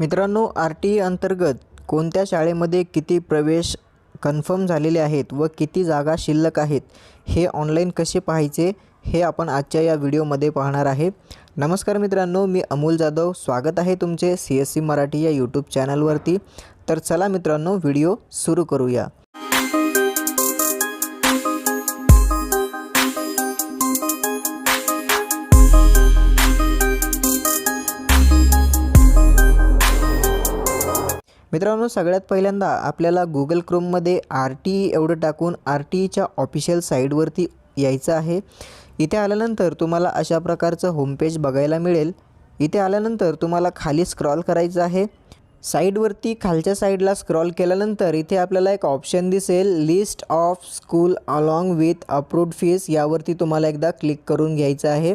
मित्रांनो R T E अंतर्गत कोणत्या शाळेमध्ये किती प्रवेश कन्फर्म झालेले आहेत व किती जागा शिल्लक आहेत हे ऑनलाईन कसे पाहायचे हे आपण आजच्या या व्हिडिओमध्ये पाहणार आहे. नमस्कार मित्रांनो मी अमोल जाधव. स्वागत आहे तुमचे सी एस सी मराठी या यूट्यूब चॅनलवरती. तर चला मित्रांनो व्हिडिओ सुरू करूया. मित्रांनो सगळ्यात पहिल्यांदा आपल्याला गुगल क्रोममध्ये आर टी ई एवढं टाकून आर टी ईच्या ऑफिशियल साईडवरती यायचं आहे. इथे आल्यानंतर तुम्हाला अशा प्रकारचं होमपेज बघायला मिळेल. इथे आल्यानंतर तुम्हाला खाली स्क्रॉल करायचं आहे. साईडवरती खालच्या साईडला स्क्रॉल केल्यानंतर इथे आपल्याला एक ऑप्शन दिसेल list of school along with approved fees. यावरती तुम्हाला एकदा क्लिक करून घ्यायचं आहे.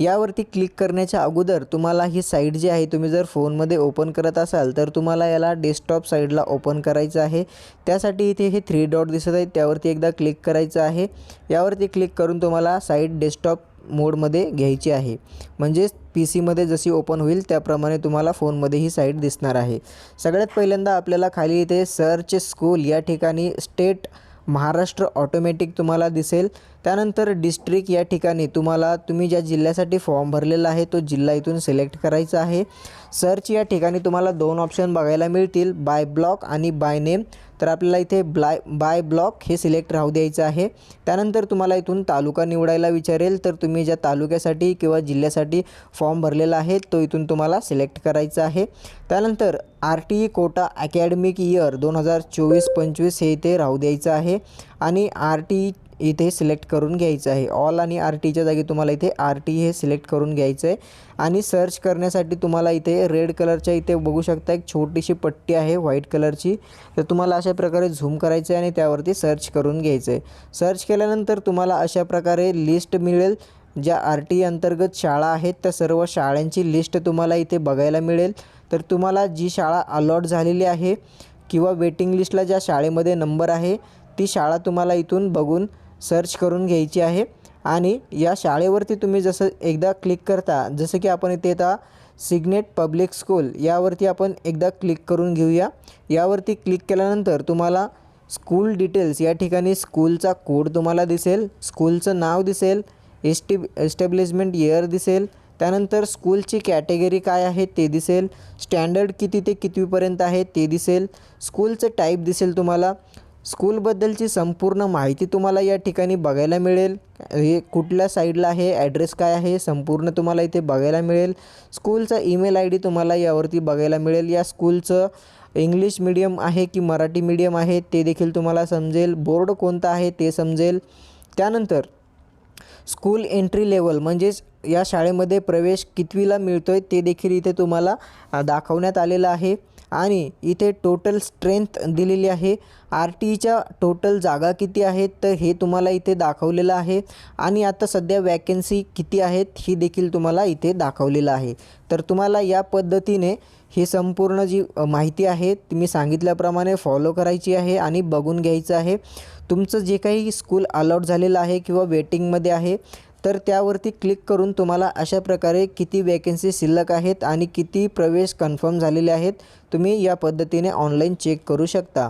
यावरती क्लिक करण्याच्या अगोदर तुम्हाला ही साईट जी आहे तुम्ही जर फोनमध्ये ओपन करत असाल तर तुम्हाला याला डेस्कटॉप साईडला ओपन करायचं आहे. त्यासाठी इथे हे थ्री डॉट दिसत आहेत त्यावरती एकदा क्लिक करायचं आहे. यावरती क्लिक करून तुम्हाला साईट डेस्कटॉप मोडमध्ये घ्यायची आहे. म्हणजेच पी सीमध्ये जशी ओपन होईल त्याप्रमाणे तुम्हाला फोनमध्ये ही साईट दिसणार आहे. सगळ्यात पहिल्यांदा आपल्याला खाली इथे सर्च स्कूल या ठिकाणी स्टेट महाराष्ट्र ऑटोमॅटिक तुम्हाला दिसेल. त्यानंतर डिस्ट्रिक्ट या ठिकाणी तुम्हाला तुम्ही ज्या जिल्ह्यासाठी फॉर्म भरलेला आहे तो जिल्हा इथून सिलेक्ट करायचा आहे. सर्च या ठिकाणी तुम्हाला दोन ऑप्शन बघायला मिळतील बाय ब्लॉक आणि बाय नेम तर आपल्याला इथे ब्लाय बाय ब्लॉक हे सिलेक्ट राहू द्यायचं आहे. त्यानंतर तुम्हाला इथून तालुका निवडायला विचारेल तर तुम्ही ज्या तालुक्यासाठी किंवा जिल्ह्यासाठी फॉर्म भरलेला आहे तो इथून तुम्हाला सिलेक्ट करायचा आहे. त्यानंतर R T E quota academic year दोन हजार चोवीस पंचवीस हे इथे राहू द्यायचं आहे. आणि आर टी ई इथे सिलेक्ट करून घ्यायचं आहे. ऑल आणि आर टीच्या जागी तुम्हाला इथे आर टी हे सिलेक्ट करून घ्यायचं आहे आणि सर्च करण्यासाठी तुम्हाला इथे रेड कलरच्या इथे बघू शकता एक छोटीशी पट्टी आहे व्हाईट कलरची तर तुम्हाला अशा प्रकारे झूम करायचं आहे आणि त्यावरती सर्च करून घ्यायचं आहे सर्च केल्यानंतर तुम्हाला अशा प्रकारे लिस्ट मिळेल. ज्या आर टी अंतर्गत शाळा आहेत त्या सर्व शाळांची लिस्ट तुम्हाला इथे बघायला मिळेल. तर तुम्हाला जी शाळा अलॉट झालेली आहे किंवा वेटिंग लिस्टला ज्या शाळेमध्ये नंबर आहे ती शाळा तुम्हाला इथून बघून सर्च करून घ्यायची आहे. आणि या शाळेवरती तुम्ही जसं एकदा क्लिक करता जसं की आपण इथे आता सिग्नेट पब्लिक स्कूल यावरती आपण एकदा क्लिक करून घेऊया. यावरती क्लिक केल्यानंतर तुम्हाला स्कूल डिटेल्स या ठिकाणी स्कूलचा कोड तुम्हाला दिसेल स्कूलचं नाव दिसेल एस्टि एस्टॅब्लिशमेंट इयर दिसेल त्यानंतर स्कूलची कॅटेगरी काय आहे ते दिसेल स्टँडर्ड किती ते कितवीपर्यंत आहे ते दिसेल स्कूलचं टाईप दिसेल तुम्हाला स्कूलबद्दलची संपूर्ण माहिती तुम्हाला या ठिकाणी बघायला मिळेल. हे कुठल्या साईडला आहे ॲड्रेस काय आहे संपूर्ण तुम्हाला इथे बघायला मिळेल. स्कूलचा ईमेल आय डी तुम्हाला यावरती बघायला मिळेल. या स्कूलचं इंग्लिश मिडियम आहे की मराठी मीडियम आहे ते देखील तुम्हाला समजेल. बोर्ड कोणता आहे ते समजेल. त्यानंतर स्कूल एंट्री लेवल म्हणजेच या शाळेमध्ये प्रवेश कितवीला मिळतो आहे ते देखील इथे तुम्हाला दाखवण्यात आलेलं आहे. आणि इथे टोटल स्ट्रेंथ दिलेली आहे. आर टी ईच्या टोटल जागा किती आहेत तर हे तुम्हाला इथे दाखवलेलं आहे. आणि आता सध्या वॅकन्सी किती आहेत ही देखील तुम्हाला इथे दाखवलेलं आहे. तर तुम्हाला या पद्धतीने ही संपूर्ण जी माहिती आहे ती मी सांगितल्याप्रमाणे फॉलो करायची आहे आणि बघून घ्यायचं आहे. तुमचं जे काही स्कूल अलॉट झालेलं आहे किंवा वेटिंगमध्ये आहे तर त्यावरती क्लिक करून तुम्हाला अशा प्रकारे किती वॅकन्सी शिल्लक आहेत आणि किती प्रवेश कन्फर्म झालेले आहेत तुम्ही या पद्धतीने ऑनलाईन चेक करू शकता.